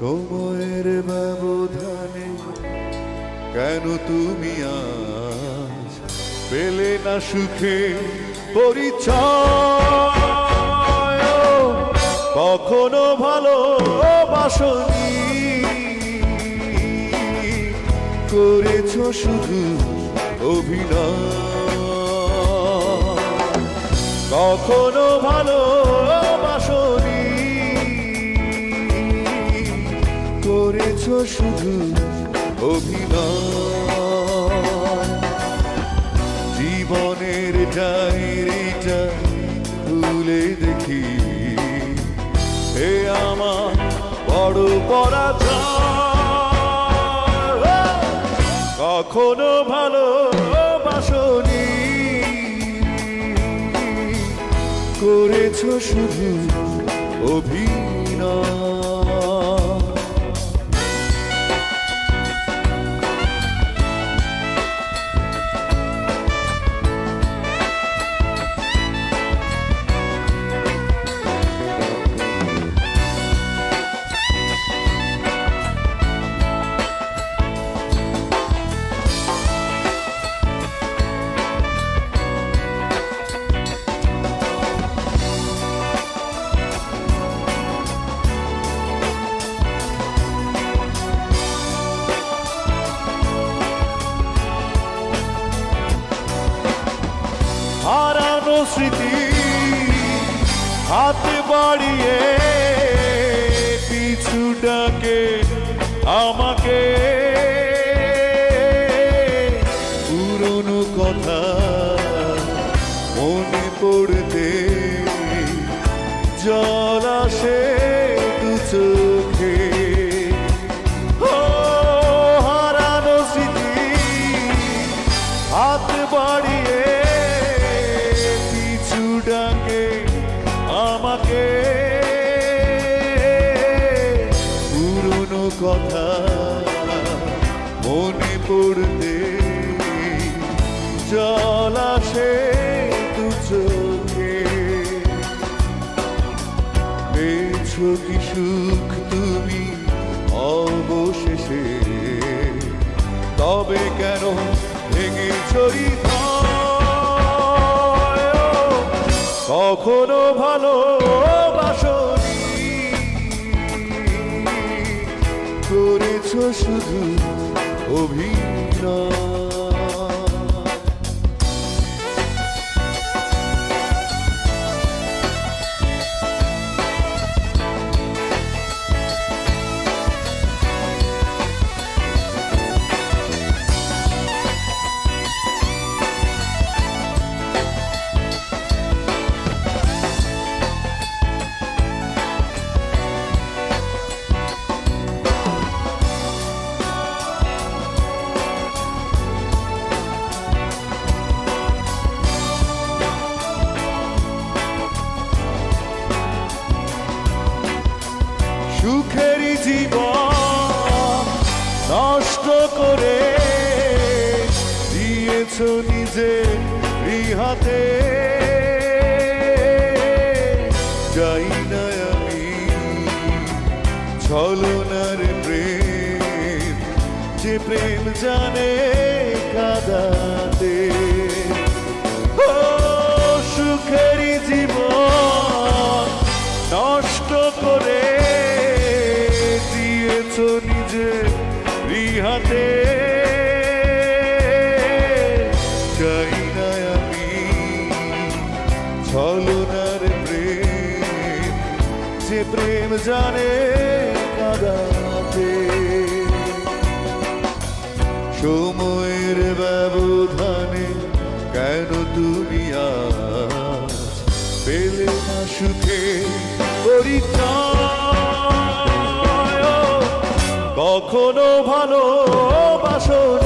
সময়ের ব্যবধানে কেন তুমি আজ পেলে না সুখে পরিচয়? কখনো ভালো বাসনি করেছ শুধু অভিনয়? কখনো ভালো শুধু অভিনয়। জীবনের ডায়েরিটা খুলে দেখি। হে আমার বড় পরাজয়। কখনো ভালো বাসনি করেছ শুধু অভিনয়। স্মৃতি হাত বাড়িয়ে পিছু ডাকে আমাকে। পুরনো কথা মনে পড়তে জল কথা মনে পড়তে জল আসে চোখে। কি সুখ তুমি অবশেষে? তবে কেন ভেঙে চরি কখনো ভালো শুধু অভিনয়। নষ্ট করে দিয়েছ নিজে হাতে যাই না আমি ছলনার প্রেম যে প্রেম জানে কাদাতে। চাই না আমি ছলনার প্রেম যে প্রেম জানে কাদাতে সময়ের ব্যবধানে কেন আজ পেলে না সুখে পরিচয় কখনো ভালোবাসনি